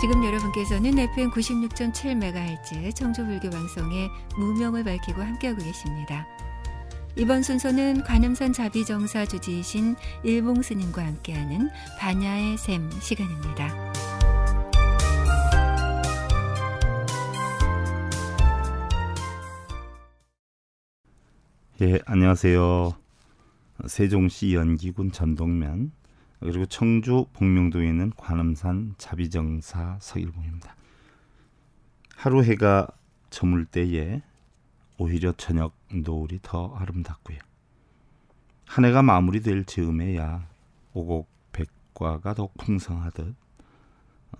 지금 여러분께서는 FM 96.7MHz 청조불교 방송의 무명을 밝히고 함께하고 계십니다. 이번 순서는 관음산 자비정사 주지이신 일봉 스님과 함께하는 반야의 샘 시간입니다. 예, 안녕하세요. 세종시 연기군 전동면 그리고 청주 복명동에 있는 관음산 자비정사 서일봉입니다. 하루 해가 저물 때에 오히려 저녁 노을이 더 아름답고요. 한 해가 마무리될 즈음에야 오곡백과가 더욱 풍성하듯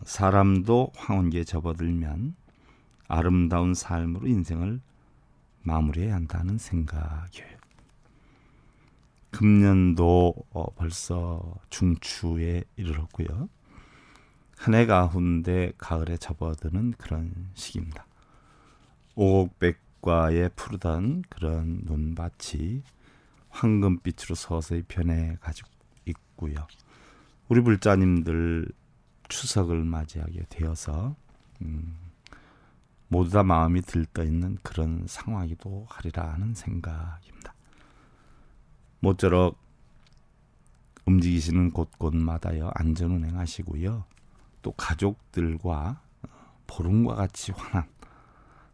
사람도 황혼기에 접어들면 아름다운 삶으로 인생을 마무리해야 한다는 생각이에요. 금년도 어, 벌써 중추에 이르렀고요. 한 해가 hun데 가을에 접어드는 그런 시기입니다. 오곡백과에 푸르던 그런 눈밭이 황금빛으로 서서히 변해 가지고 있고요. 우리 불자님들 추석을 맞이하게 되어서 음, 모두 다 마음이 들떠 있는 그런 상황이기도 하리라 하는 생각입니다. 모쪼록 움직이시는 곳곳마다요 안전 운행 하시고요. 또 가족들과 보름과 같이 환한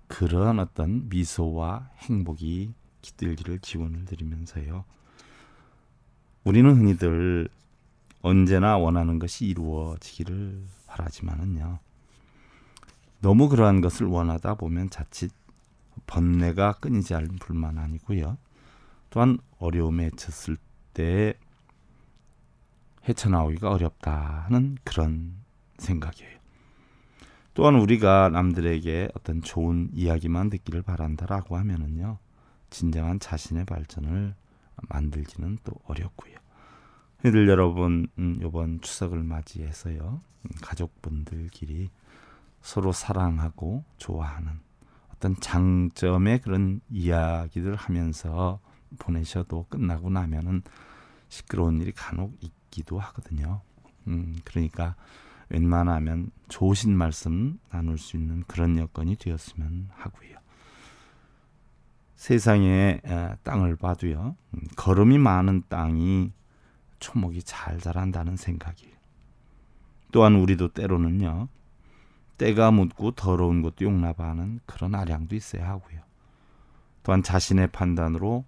그런 어떤 미소와 행복이 깃들기를 기원을 드리면서요. 우리는 흔히들 언제나 원하는 것이 이루어지기를 바라지만은요. 너무 그러한 것을 원하다 보면 자칫 번뇌가 끊이지 않을 불만 아니고요. 또한 어려움에 쳤을 때 헤쳐나오기가 어렵다는 그런 생각이에요. 또한 우리가 남들에게 어떤 좋은 이야기만 듣기를 바란다라고 하면은요. 진정한 자신의 발전을 만들기는 또 어렵고요. 늘 여러분 음, 이번 추석을 맞이해서요. 음, 가족분들끼리 서로 사랑하고 좋아하는 어떤 장점의 그런 이야기들 하면서 보내셔도 끝나고 나면은 시끄러운 일이 간혹 있기도 하거든요. 음, 그러니까 웬만하면 좋으신 말씀 나눌 수 있는 그런 여건이 되었으면 하고요. 세상에 에, 땅을 봐도요. 음, 걸음이 많은 땅이 초목이 잘 자란다는 생각이에요. 또한 우리도 때로는요. 때가 묻고 더러운 것도 용납하는 그런 아량도 있어야 하고요. 또한 자신의 판단으로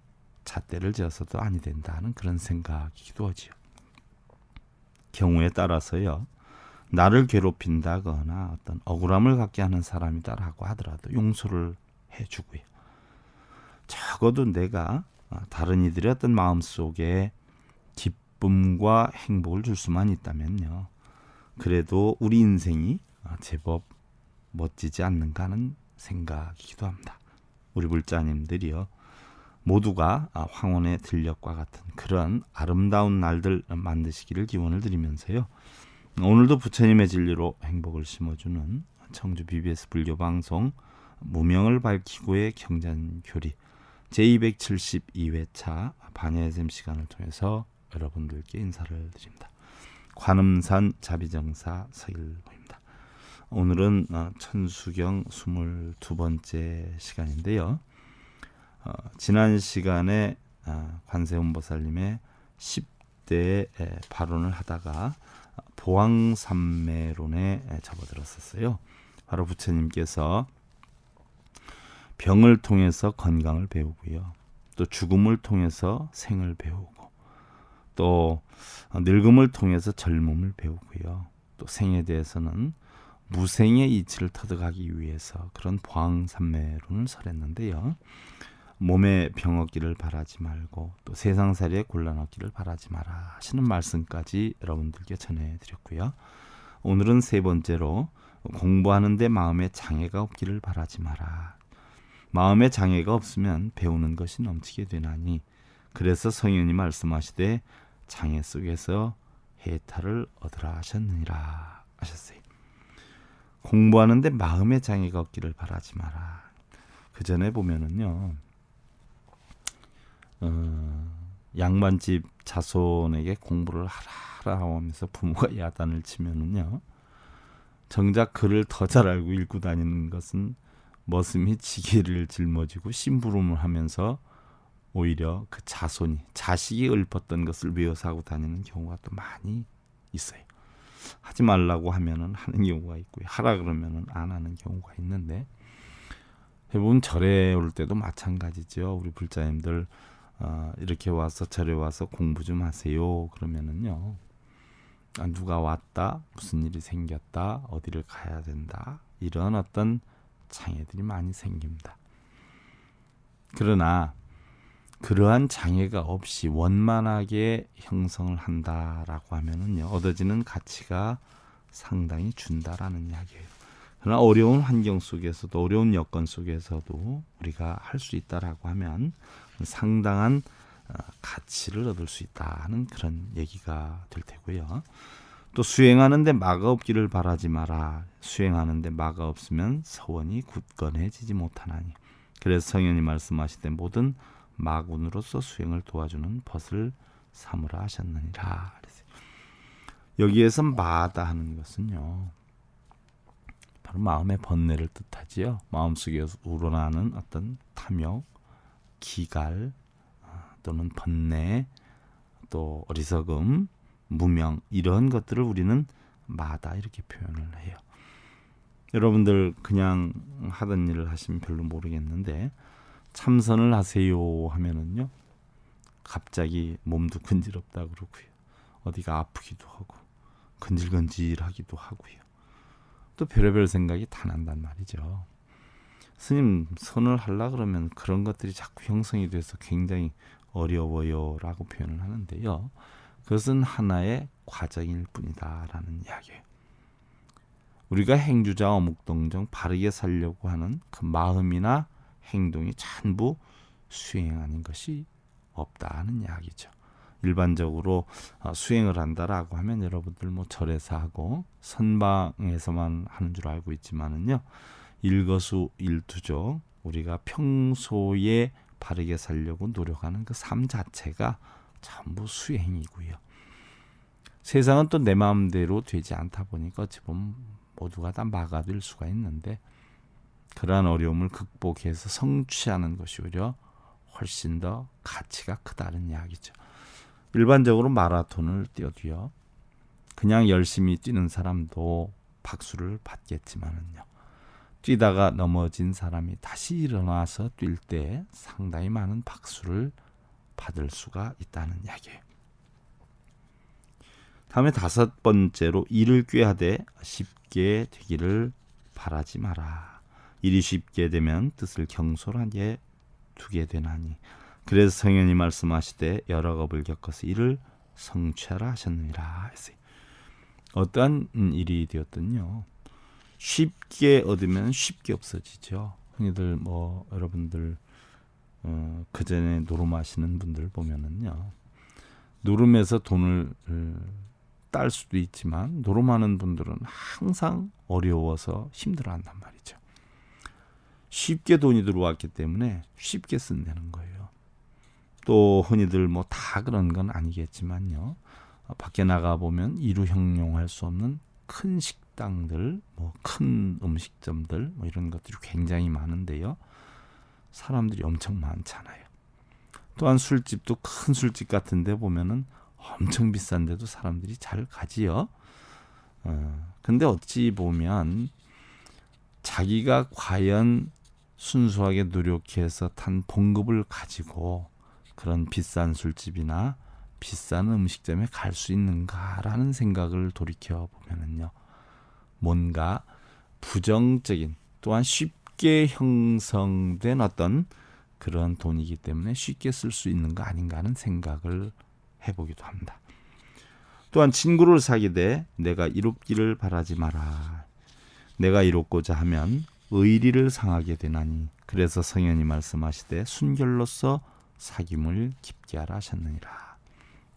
잣대를 지어서도 아니 된다는 그런 생각이기도 하지요. 경우에 따라서요. 나를 괴롭힌다거나 어떤 억울함을 갖게 하는 사람이다라고 하더라도 용서를 해주고요. 적어도 내가 다른 이들의 어떤 마음 속에 기쁨과 행복을 줄 수만 있다면요. 그래도 우리 인생이 제법 멋지지 않는가 하는 생각이기도 합니다. 우리 불자님들이요. 모두가 황혼의 들녘과 같은 그런 아름다운 날들 만드시기를 기원을 드리면서요. 오늘도 부처님의 진리로 행복을 심어주는 청주 BBS 불교 방송 무명을 밝히고의 경전교리 제272회차 반야의샘 시간을 통해서 여러분들께 인사를 드립니다. 관음산 자비정사 서일보입니다. 오늘은 어, 천수경 22번째 시간인데요. 어, 지난 시간에 어, 관세음보살님의 10대 발언을 하다가 보왕삼매론에 접어들었었어요. 바로 부처님께서 병을 통해서 건강을 배우고요. 또 죽음을 통해서 생을 배우고 또 늙음을 통해서 젊음을 배우고요. 또 생에 대해서는 무생의 이치를 터득하기 위해서 그런 보왕삼매론을 설했는데요. 몸에 병 얻기를 바라지 말고 또 세상살이에 곤란 얻기를 바라지 마라 하시는 말씀까지 여러분들께 전해드렸고요. 오늘은 세 번째로 공부하는데 마음에 장애가 없기를 바라지 마라. 마음에 장애가 없으면 배우는 것이 넘치게 되나니 그래서 성현이 말씀하시되 장애 속에서 해탈을 얻으라 하셨느니라 하셨어요. 공부하는데 마음의 장애가 없기를 바라지 마라. 그 전에 보면은요. 어, 양반집 자손에게 공부를 하라 하라 하면서 부모가 야단을 치면은요. 정작 글을 더잘 알고 읽고 다니는 것은 머슴이 지게를 짊어지고 심부름을 하면서 오히려 그 자손이 자식이 읊었던 것을 외워서 하고 다니는 경우가 또 많이 있어요. 하지 말라고 하면은 하는 경우가 있고요. 하라 그러면은 안 하는 경우가 있는데 대부분 절에 올 때도 마찬가지죠. 우리 불자님들 어, 이렇게 와서 절에 와서 공부 좀 하세요. 그러면은요. 아, 누가 왔다, 무슨 일이 생겼다, 어디를 가야 된다 이런 어떤 장애들이 많이 생깁니다. 그러나 그러한 장애가 없이 원만하게 형성을 한다라고 하면은요 얻어지는 가치가 상당히 준다라는 이야기예요. 그러나 어려운 환경 속에서도 어려운 여건 속에서도 우리가 할 수 있다라고 하면 상당한 어, 가치를 얻을 수 있다는 그런 얘기가 될 테고요. 또 수행하는데 마가 없기를 바라지 마라. 수행하는데 마가 없으면 서원이 굳건해지지 못하나니. 그래서 성현이 말씀하시되 모든 마군으로서 수행을 도와주는 벗을 삼으라 하셨느니라. 여기에서 마다 하는 것은요. 바로 마음의 번뇌를 뜻하지요. 마음속에서 우러나는 어떤 탐욕, 기갈 어, 또는 번뇌, 또 어리석음, 무명 이런 것들을 우리는 마다 이렇게 표현을 해요. 여러분들 그냥 하던 일을 하시면 별로 모르겠는데 참선을 하세요 하면은요 갑자기 몸도 근지럽다 그러고요. 어디가 아프기도 하고 근질근질하기도 하고요. 또 별의별 생각이 다 난단 말이죠 스님 선을 하려 그러면 그런 것들이 자꾸 형성이 돼서 굉장히 어려워요라고 표현을 하는데요 그것은 하나의 과정일 뿐이다라는 이야기예요. 우리가 행주자 어묵동정 바르게 살려고 하는 그 마음이나 행동이 전부 수행하는 것이 없다는 이야기죠. 일반적으로 어, 수행을 한다라고 하면 여러분들 뭐 절에서 하고 선방에서만 하는 줄 알고 있지만은요 일거수 일투죠 우리가 평소에 바르게 살려고 노력하는 그 삶 자체가 전부 수행이고요. 세상은 또 내 마음대로 되지 않다 보니까 보면 모두가 다 막아들 수가 있는데 그러한 어려움을 극복해서 성취하는 것이 오히려 훨씬 더 가치가 크다는 이야기죠. 일반적으로 마라톤을 뛰어도요. 그냥 열심히 뛰는 사람도 박수를 받겠지만은요. 뛰다가 넘어진 사람이 다시 일어나서 뛸 때 상당히 많은 박수를 받을 수가 있다는 이야기예요. 다음에 다섯 번째로 일을 꾀하되 쉽게 되기를 바라지 마라. 일이 쉽게 되면 뜻을 경솔하게 두게 되나니. 그래서 성현이 말씀하시되 여러 겁을 겪어서 일을 성취하라 하셨느니라 했어요. 어떠한 일이 되었든요. 쉽게 얻으면 쉽게 없어지죠. 흔히들 뭐 여러분들 어, 그 전에 노름하시는 분들 보면은요. 노름에서 돈을 딸 수도 있지만 노름하는 분들은 항상 어려워서 힘들어한단 말이죠. 쉽게 돈이 들어왔기 때문에 쉽게 쓴다는 거예요. 또 흔히들 뭐 다 그런 건 아니겠지만요. 어, 밖에 나가 보면 이루 형용할 수 없는 큰 식 당들, 뭐 큰 음식점들, 뭐 이런 것들이 굉장히 많은데요. 사람들이 엄청 많잖아요. 또한 술집도 큰 술집 같은데 보면은 엄청 비싼데도 사람들이 잘 가지요. 어, 근데 어찌 보면 자기가 과연 순수하게 노력해서 탄 봉급을 가지고 그런 비싼 술집이나 비싼 음식점에 갈 수 있는가라는 생각을 돌이켜 보면은요. 뭔가 부정적인 또한 쉽게 형성된 어떤 그런 돈이기 때문에 쉽게 쓸 수 있는 거 아닌가 하는 생각을 해보기도 합니다. 또한 친구를 사귀되 내가 이롭기를 바라지 마라. 내가 이롭고자 하면 의리를 상하게 되나니 그래서 성현이 말씀하시되 순결로서 사귐을 깊게 하라 하셨느니라.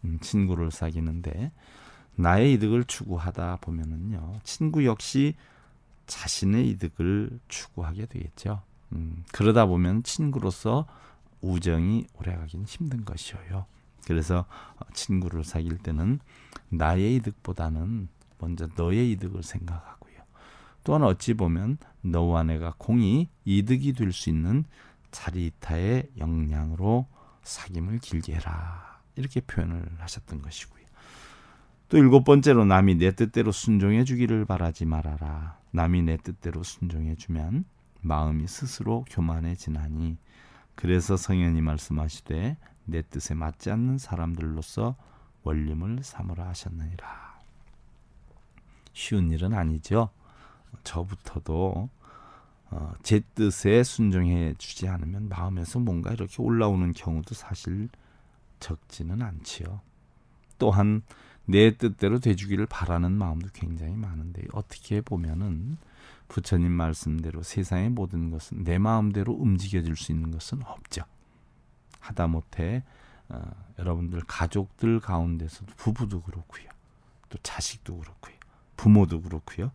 음, 친구를 사귀는데 나의 이득을 추구하다 보면은요 친구 역시 자신의 이득을 추구하게 되겠죠. 음, 그러다 보면 친구로서 우정이 오래가긴 힘든 것이에요. 그래서 친구를 사귈 때는 나의 이득보다는 먼저 너의 이득을 생각하고요. 또한 어찌 보면 너와 내가 공이 이득이 될 수 있는 자리타의 역량으로 사귐을 길게 해라 이렇게 표현을 하셨던 것이고요. 또 일곱 번째로 남이 내 뜻대로 순종해 주기를 바라지 말아라. 남이 내 뜻대로 순종해 주면 마음이 스스로 교만해지나니 그래서 성현이 말씀하시되 내 뜻에 맞지 않는 사람들로서 원림을 삼으라 하셨느니라. 쉬운 일은 아니죠. 저부터도 어, 제 뜻에 순종해 주지 않으면 마음에서 뭔가 이렇게 올라오는 경우도 사실 적지는 않지요. 또한 내 뜻대로 돼주기를 바라는 마음도 굉장히 많은데 어떻게 보면은 부처님 말씀대로 세상의 모든 것은 내 마음대로 움직여질 수 있는 것은 없죠. 하다못해 어, 여러분들 가족들 가운데서도 부부도 그렇고요, 또 자식도 그렇고요, 부모도 그렇고요.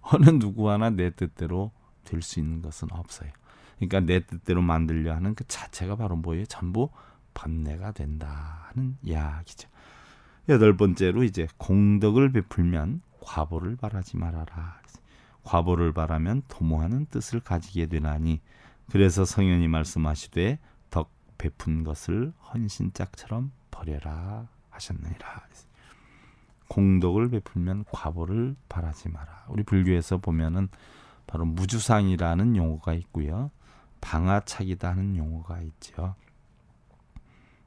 어느 누구 하나 내 뜻대로 될 수 있는 것은 없어요. 그러니까 내 뜻대로 만들려 하는 그 자체가 바로 뭐예요? 전부 번뇌가 된다는 이야기죠. 여덟 번째로 이제 공덕을 베풀면 과보를 바라지 말아라. 과보를 바라면 도모하는 뜻을 가지게 되나니 그래서 성현이 말씀하시되 덕 베푼 것을 헌신짝처럼 버려라 하셨느니라. 공덕을 베풀면 과보를 바라지 마라. 우리 불교에서 보면은 바로 무주상이라는 용어가 있고요. 방아차기다 하는 용어가 있죠.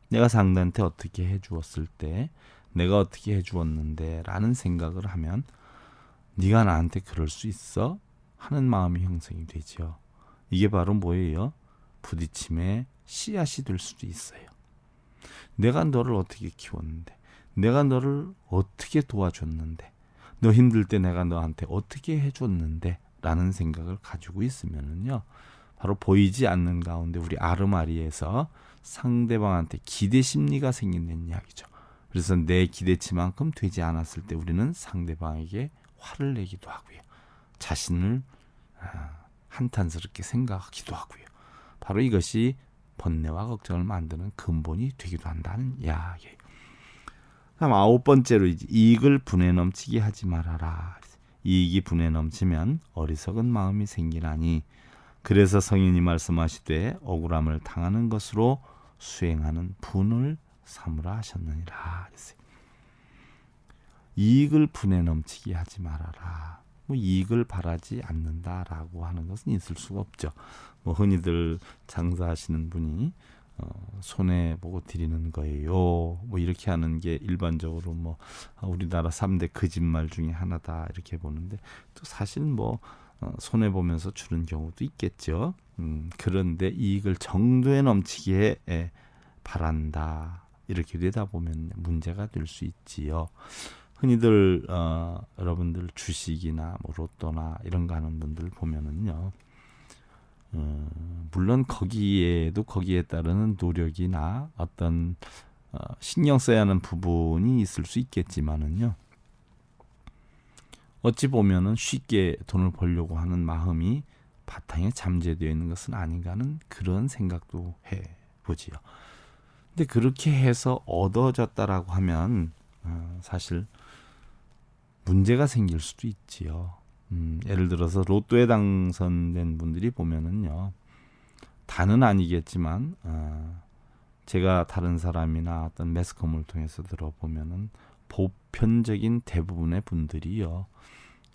내가 상대한테 어떻게 해 주었을 때 내가 어떻게 해주었는데 라는 생각을 하면 네가 나한테 그럴 수 있어? 하는 마음이 형성이 되죠. 이게 바로 뭐예요? 부딪힘의 씨앗이 될 수도 있어요. 내가 너를 어떻게 키웠는데 내가 너를 어떻게 도와줬는데 너 힘들 때 내가 너한테 어떻게 해줬는데 라는 생각을 가지고 있으면은요 바로 보이지 않는 가운데 우리 아르마리에서 상대방한테 기대 심리가 생기는 이야기죠. 그래서 내 기대치만큼 되지 않았을 때 우리는 상대방에게 화를 내기도 하고요. 자신을 아, 한탄스럽게 생각하기도 하고요. 바로 이것이 번뇌와 걱정을 만드는 근본이 되기도 한다는 이야기예요. 다음 아홉 번째로 이익을 분에 넘치게 하지 말아라. 이익이 분에 넘치면 어리석은 마음이 생기나니 그래서 성인이 말씀하시되 억울함을 당하는 것으로 수행하는 분을 삼으라 하셨느니라. 그랬어요. 이익을 분에 넘치게 하지 말아라. 뭐 이익을 바라지 않는다라고 하는 것은 있을 수가 없죠. 뭐 흔히들 장사하시는 분이 어, 손해 보고 드리는 거예요. 뭐 이렇게 하는 게 일반적으로 뭐 우리나라 3대 거짓말 중에 하나다 이렇게 보는데 또 사실 뭐 어, 손해 보면서 주는 경우도 있겠죠. 음, 그런데 이익을 정도에 넘치게 에, 바란다 이렇게 되다 보면 문제가 될 수 있지요. 흔히들 어, 여러분들 주식이나 뭐 로또나 이런 거 하는 분들 보면은요. 어, 물론 거기에도 거기에 따르는 노력이나 어떤 어, 신경 써야 하는 부분이 있을 수 있겠지만은요. 어찌 보면은 쉽게 돈을 벌려고 하는 마음이 바탕에 잠재되어 있는 것은 아닌가 하는 그런 생각도 해 보지요. 근데 그렇게 해서 얻어졌다라고 하면 어, 사실 문제가 생길 수도 있지요. 음, 예를 들어서 로또에 당선된 분들이 보면은요, 다는 아니겠지만 어, 제가 다른 사람이나 어떤 매스컴을 통해서 들어보면은 보편적인 대부분의 분들이요,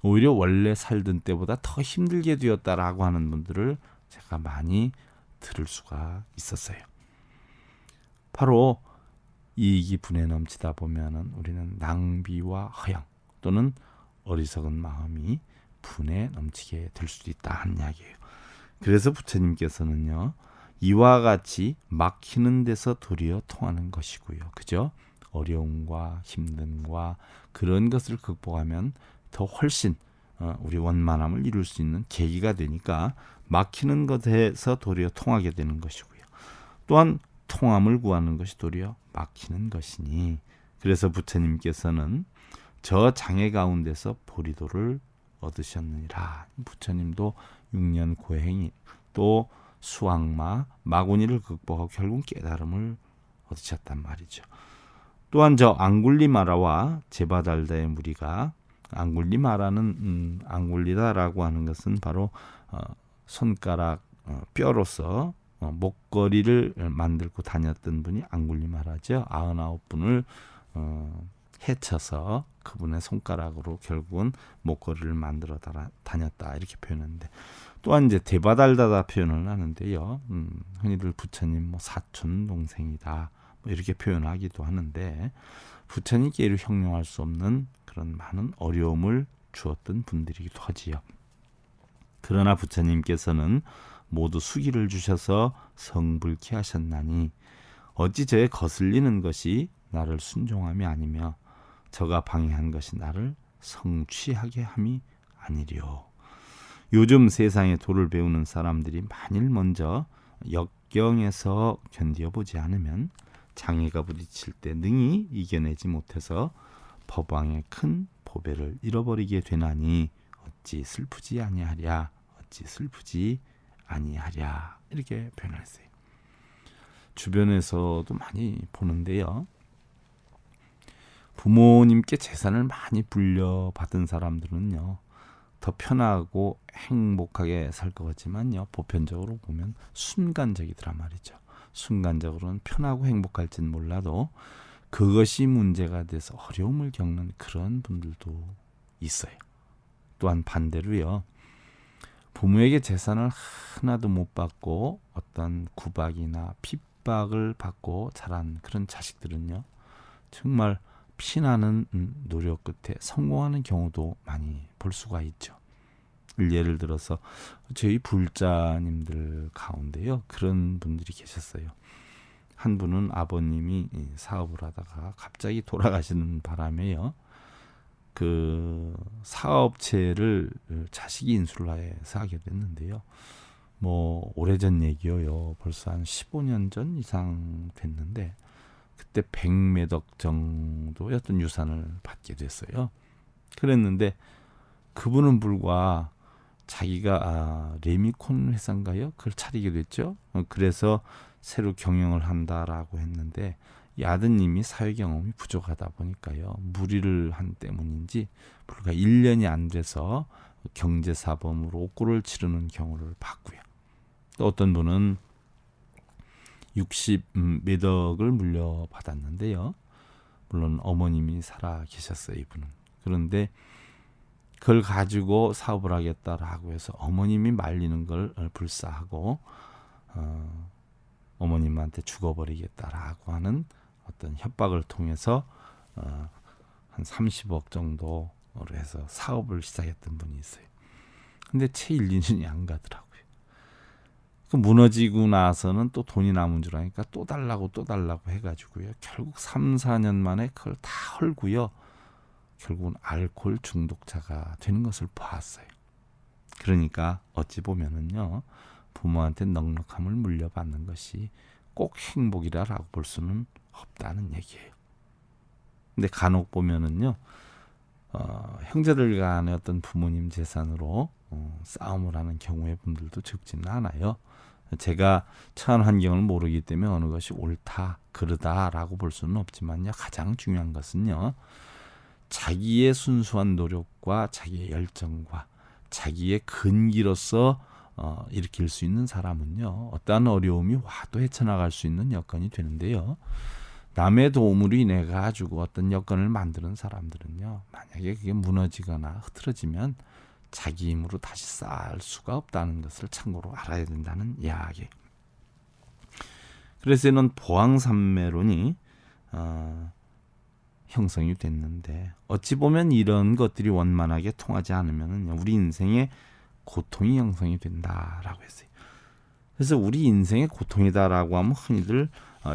오히려 원래 살던 때보다 더 힘들게 되었다라고 하는 분들을 제가 많이 들을 수가 있었어요. 바로 이익이 분에 넘치다 보면은 우리는 낭비와 허영 또는 어리석은 마음이 분에 넘치게 될 수도 있다 하는 이야기예요. 그래서 부처님께서는요. 이와 같이 막히는 데서 도리어 통하는 것이고요. 그죠? 어려움과 힘듦과 그런 것을 극복하면 더 훨씬 어, 우리 원만함을 이룰 수 있는 계기가 되니까 막히는 것에서 도리어 통하게 되는 것이고요. 또한 통함을 구하는 것이 도리어 막히는 것이니 그래서 부처님께서는 저 장애 가운데서 보리도를 얻으셨느니라. 부처님도 6년 고행이 또 수학마 마구니를 극복하고 결국 깨달음을 얻으셨단 말이죠. 또한 저 앙굴리마라와 제바달다의 무리가 앙굴리마라는 음, 앙굴리다라고 하는 것은 바로 어, 손가락 어, 뼈로서 어, 목걸이를 만들고 다녔던 분이 앙굴리 마라죠. 아흔아홉 분을 어, 해쳐서 그분의 손가락으로 결국은 목걸이를 만들어 다- 다녔다 이렇게 표현하는데 또한 이제 대바달다다 표현을 하는데요. 음, 흔히들 부처님 뭐 사촌 동생이다 뭐 이렇게 표현하기도 하는데 부처님께로 형용할 수 없는 그런 많은 어려움을 주었던 분들이기도 하지요. 그러나 부처님께서는 모두 수기를 주셔서 성불케 하셨나니 어찌 저의 거슬리는 것이 나를 순종함이 아니며 저가 방해한 것이 나를 성취하게 함이 아니리요. 요즘 세상에 도를 배우는 사람들이 만일 먼저 역경에서 견디어 보지 않으면 장애가 부딪힐 때 능히 이겨내지 못해서 법왕의 큰 보배를 잃어버리게 되나니 어찌 슬프지 아니하랴 어찌 슬프지 아니하랴 이렇게 표현했어요. 주변에서도 많이 보는데요. 부모님께 재산을 많이 불려받은 사람들은요. 더 편하고 행복하게 살 것 같지만요. 보편적으로 보면 순간적이더란 말이죠. 순간적으로는 편하고 행복할진 몰라도 그것이 문제가 돼서 어려움을 겪는 그런 분들도 있어요. 또한 반대로요. 부모에게 재산을 하나도 못 받고 어떤 구박이나 핍박을 받고 자란 그런 자식들은요. 정말 피나는 음, 노력 끝에 성공하는 경우도 많이 볼 수가 있죠. 예를 들어서 저희 불자님들 가운데요. 그런 분들이 계셨어요. 한 분은 아버님이 이 사업을 하다가 갑자기 돌아가시는 바람에요. 그 사업체를 자식이 인수를 해서 하게 됐는데요. 뭐 오래전 얘기요. 벌써 한 15년 전 이상 됐는데 그때 100매덕 정도였던 유산을 받게 됐어요. 그랬는데 그분은 불과 자기가 아, 레미콘 회사인가요? 그걸 차리게 됐죠. 어, 그래서 새로 경영을 한다라고 했는데 이 아드님이 사회 경험이 부족하다 보니까요. 무리를 한 때문인지 불과 1년이 안 돼서 경제사범으로 옥고를 치르는 경우를 봤고요. 또 어떤 분은 60 음, 매덕을 물려받았는데요. 물론 어머님이 살아 계셨어요, 이분은. 그런데 그걸 가지고 사업을 하겠다라고 해서 어머님이 말리는 걸 불사하고 어, 어머님한테 죽어버리겠다라고 하는 어떤 협박을 통해서 어, 한 30억 정도로 해서 사업을 시작했던 분이 있어요. 근데 채 1, 2년이 안 가더라고요. 그 무너지고 나서는 또 돈이 남은 줄 아니까 또 달라고 또 달라고 해가지고요. 결국 3, 4년 만에 그걸 다 헐고요. 결국은 알코올 중독자가 되는 것을 보았어요. 그러니까 어찌 보면은요. 부모한테 넉넉함을 물려받는 것이 꼭 행복이라고 볼 수는 없다는 얘기예요. 근데 간혹 보면은요. 어, 형제들 간의 어떤 부모님 재산으로 어, 싸움을 하는 경우의 분들도 적지는 않아요. 제가 처한 환경을 모르기 때문에 어느 것이 옳다, 그르다라고 볼 수는 없지만요. 가장 중요한 것은요. 자기의 순수한 노력과 자기의 열정과 자기의 근기로서 어, 일으킬 수 있는 사람은요. 어떠한 어려움이 와도 헤쳐나갈 수 있는 여건이 되는데요. 남의 도움으로 인해 가지고 어떤 여건을 만드는 사람들은요. 만약에 그게 무너지거나 흐트러지면 자기 힘으로 다시 쌓을 수가 없다는 것을 참고로 알아야 된다는 이야기. 그래서 이는 보항산매론이 어, 형성이 됐는데 어찌 보면 이런 것들이 원만하게 통하지 않으면 우리 인생에 고통이 형성이 된다라고 했어요. 그래서 우리 인생의 고통이다라고 하면 흔히들 어,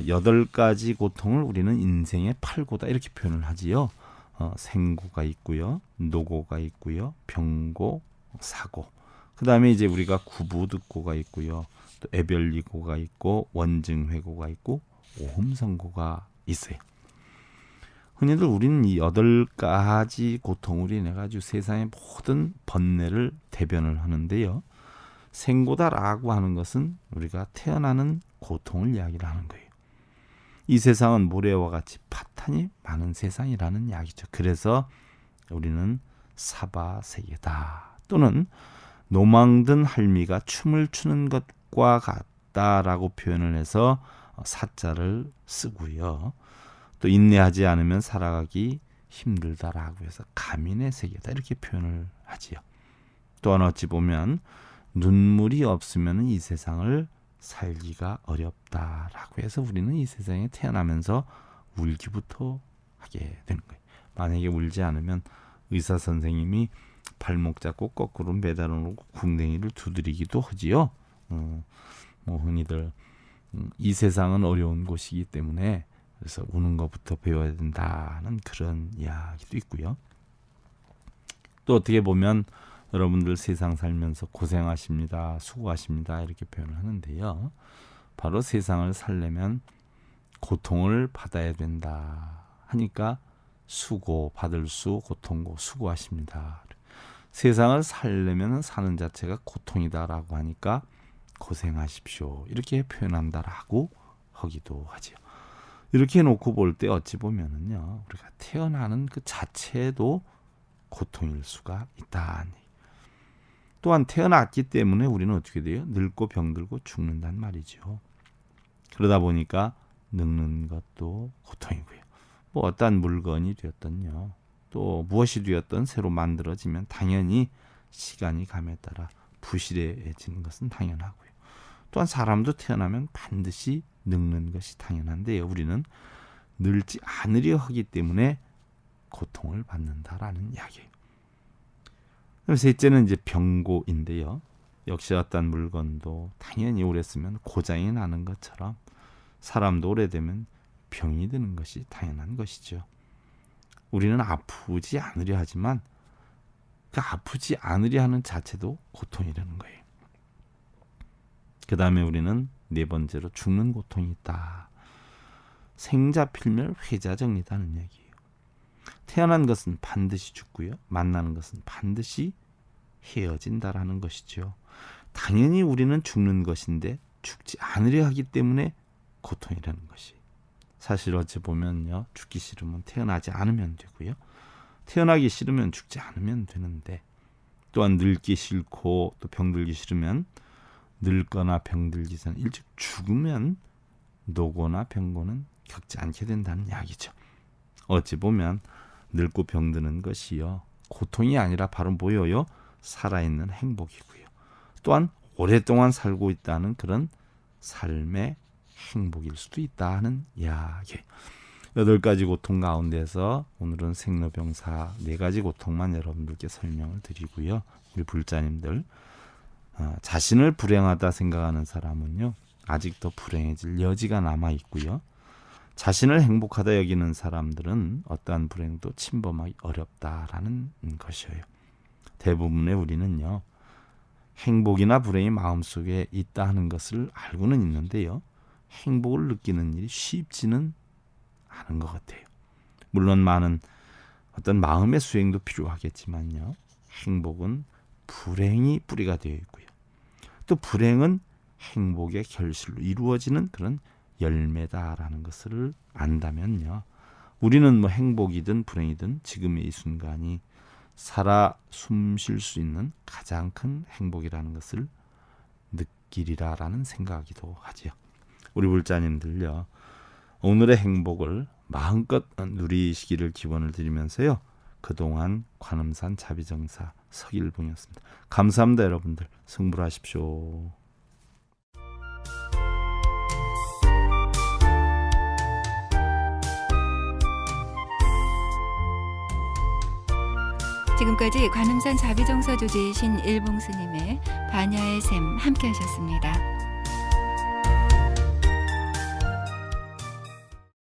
여덟 가지 고통을 우리는 인생의 팔고다 이렇게 표현을 하지요. 어, 생고가 있고요, 노고가 있고요, 병고, 사고. 그 다음에 이제 우리가 구부득고가 있고요, 또 애별리고가 있고 원증회고가 있고 오흠선고가 있어요. 흔히들 우리는 이 여덟 가지 고통으로 인해 가지고 세상의 모든 번뇌를 대변을 하는데요. 생고다라고 하는 것은 우리가 태어나는 고통을 이야기를 하는 거예요. 이 세상은 모래와 같이 파탄이 많은 세상이라는 이야기죠. 그래서 우리는 사바 세계다. 또는 노망든 할미가 춤을 추는 것과 같다라고 표현을 해서 사자를 쓰고요. 또 인내하지 않으면 살아가기 힘들다라고 해서 가민의 세계다 이렇게 표현을 하지요. 또한 어찌 보면 눈물이 없으면 이 세상을 살기가 어렵다라고 해서 우리는 이 세상에 태어나면서 울기부터 하게 되는 거예요. 만약에 울지 않으면 의사 선생님이 발목 잡고 거꾸로 매달아 놓고 궁뎅이를 두드리기도 하지요. 어, 뭐 흔히들 음, 이 세상은 어려운 곳이기 때문에 그래서 우는 것부터 배워야 된다는 그런 이야기도 있고요. 또 어떻게 보면 여러분들 세상 살면서 고생하십니다, 수고하십니다 이렇게 표현을 하는데요. 바로 세상을 살려면 고통을 받아야 된다 하니까 수고 받을 수 고통고 수고하십니다. 세상을 살려면 사는 자체가 고통이다라고 하니까 고생하십시오 이렇게 표현한다라고 하기도 하지요. 이렇게 놓고 볼 때 어찌 보면은요 우리가 태어나는 그 자체도 고통일 수가 있다. 또한 태어났기 때문에 우리는 어떻게 돼요? 늙고 병들고 죽는단 말이죠. 그러다 보니까 늙는 것도 고통이고요. 뭐 어떠한 물건이 되었던요. 또 무엇이 되었던 새로 만들어지면 당연히 시간이 감에 따라 부실해지는 것은 당연하고요. 또한 사람도 태어나면 반드시 늙는 것이 당연한데요. 우리는 늙지 않으려 하기 때문에 고통을 받는다라는 이야기예요. 그럼 셋째는 이제 병고인데요. 역시 어떤 물건도 당연히 오래 쓰면 고장이 나는 것처럼 사람도 오래되면 병이 드는 것이 당연한 것이죠. 우리는 아프지 않으려 하지만 그 아프지 않으려 하는 자체도 고통이라는 거예요. 그 다음에 우리는 네 번째로 죽는 고통이 있다. 생자 필멸 회자 정리다는 얘기예요. 태어난 것은 반드시 죽고요. 만나는 것은 반드시 헤어진다라는 것이죠. 당연히 우리는 죽는 것인데 죽지 않으려 하기 때문에 고통이라는 것이. 사실 어찌 보면요. 죽기 싫으면 태어나지 않으면 되고요. 태어나기 싫으면 죽지 않으면 되는데 또한 늙기 싫고 또 병들기 싫으면 늙거나 병들기 전 일찍 죽으면 노고나 병고는 겪지 않게 된다는 이야기죠. 어찌 보면 늙고 병드는 것이요. 고통이 아니라 바로 뭐예요? 살아있는 행복이고요. 또한 오랫동안 살고 있다는 그런 삶의 행복일 수도 있다는 이야기. 여덟 가지 고통 가운데서 오늘은 생로병사 네 가지 고통만 여러분들께 설명을 드리고요. 우리 불자님들 어, 자신을 불행하다 생각하는 사람은요 아직 더 불행해질 여지가 남아 있고요. 자신을 행복하다 여기는 사람들은 어떠한 불행도 침범하기 어렵다라는 것이에요. 대부분의 우리는요 행복이나 불행이 마음속에 있다 하는 것을 알고는 있는데요. 행복을 느끼는 일이 쉽지는 않은 것 같아요. 물론 많은 어떤 마음의 수행도 필요하겠지만요. 행복은 불행이 뿌리가 되어 있고요. 또 불행은 행복의 결실로 이루어지는 그런 열매다라는 것을 안다면요. 우리는 뭐 행복이든 불행이든 지금의 이 순간이 살아 숨 쉴 수 있는 가장 큰 행복이라는 것을 느끼리라라는 생각이기도 하지요. 우리 불자님들요. 오늘의 행복을 마음껏 누리시기를 기원을 드리면서요. 그동안 관음산 자비정사 서길봉이었습니다. 감사합니다, 여러분들. 승불하십시오. 지금까지 관음산 자비정사 주제이신 일봉스님의 반야의 샘 함께 하셨습니다.